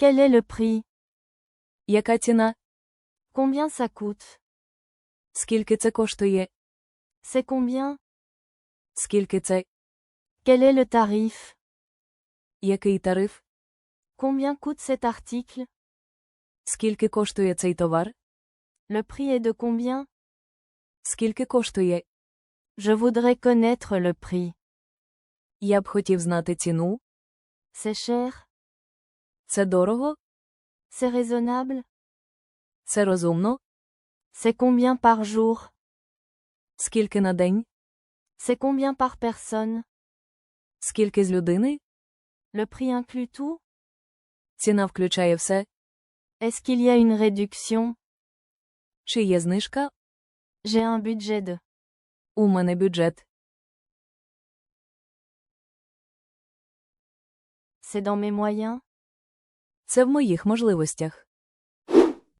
Quel est le prix Яка ціна? Combien ça coûte Скільки це коштує? C'est combien Скільки це? Quel est le tarif Який тариф? Combien coûte cet article Скільки коштує цей товар? Le prix est de combien Скільки коштує? Je voudrais connaître le prix. Я б хотів знати ціну. C'est cher Це дорого? C'est raisonnable Це розумно? C'est combien par jour Скільки на день? C'est combien par personne Скільки з людини? Le prix inclut tout Ціна включає все. Est-ce qu'il y a une réduction Чи є знижка? J'ai un budget de. У мене бюджет. C'est dans mes moyens Це в моїх можливостях.